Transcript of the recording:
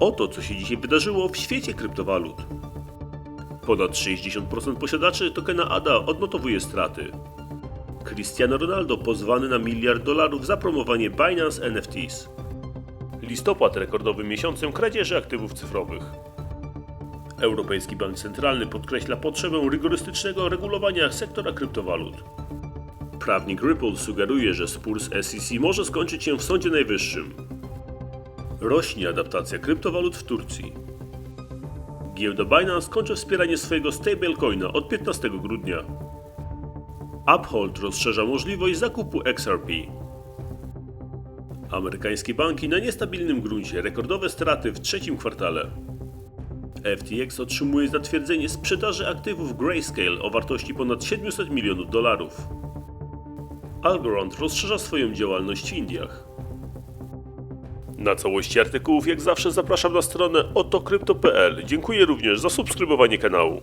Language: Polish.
Oto co się dzisiaj wydarzyło w świecie kryptowalut. Ponad 60% posiadaczy tokena ADA odnotowuje straty. Cristiano Ronaldo pozwany na miliard dolarów za promowanie Binance NFTs. Listopad rekordowym miesiącem kradzieży aktywów cyfrowych. Europejski Bank Centralny podkreśla potrzebę rygorystycznego regulowania sektora kryptowalut. Prawnik Ripple sugeruje, że spór z SEC może skończyć się w Sądzie Najwyższym. Rośnie adaptacja kryptowalut w Turcji. Giełda Binance kończy wspieranie swojego stablecoina od 15 grudnia. Uphold rozszerza możliwość zakupu XRP. Amerykańskie banki na niestabilnym gruncie, rekordowe straty w trzecim kwartale. FTX otrzymuje zatwierdzenie sprzedaży aktywów Grayscale o wartości ponad 700 milionów dolarów. Algorand rozszerza swoją działalność w Indiach. Na całości artykułów jak zawsze zapraszam na stronę otokrypto.pl. Dziękuję również za subskrybowanie kanału.